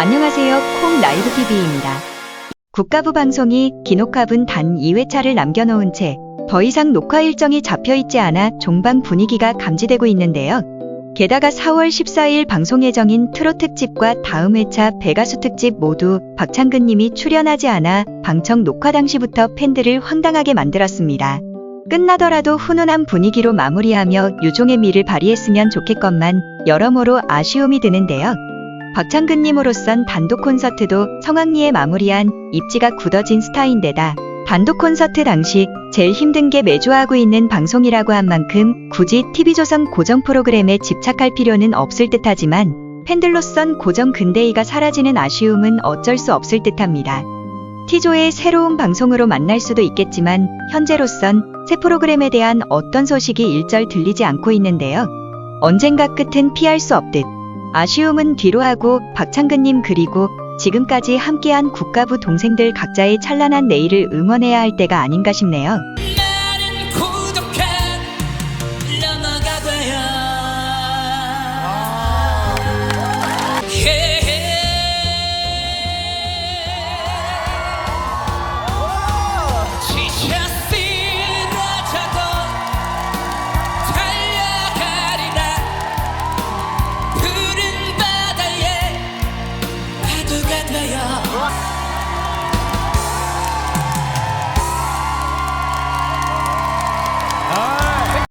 안녕하세요. 콩 라이브 TV입니다. 국가부 방송이 기녹화분 단 2회차를 남겨놓은 채 더 이상 녹화 일정이 잡혀 있지 않아 종방 분위기가 감지되고 있는데요. 게다가 4월 14일 방송 예정인 트롯 특집과 다음 회차 배가수 특집 모두 박창근 님이 출연하지 않아 방청 녹화 당시부터 팬들을 황당하게 만들었습니다. 끝나더라도 훈훈한 분위기로 마무리하며 유종의 미를 발휘했으면 좋겠건만 여러모로 아쉬움이 드는데요. 박창근님으로선 단독 콘서트도 성황리에 마무리한 입지가 굳어진 스타인데다 단독 콘서트 당시 제일 힘든 게 매주 하고 있는 방송이라고 한 만큼 굳이 TV조선 고정 프로그램에 집착할 필요는 없을 듯하지만 팬들로선 고정 근대이가 사라지는 아쉬움은 어쩔 수 없을 듯합니다. T조의 새로운 방송으로 만날 수도 있겠지만 현재로선 새 프로그램에 대한 어떤 소식이 일절 들리지 않고 있는데요. 언젠가 끝은 피할 수 없듯 아쉬움은 뒤로 하고 박창근님 그리고 지금까지 함께한 국가부 동생들 각자의 찬란한 내일을 응원해야 할 때가 아닌가 싶네요.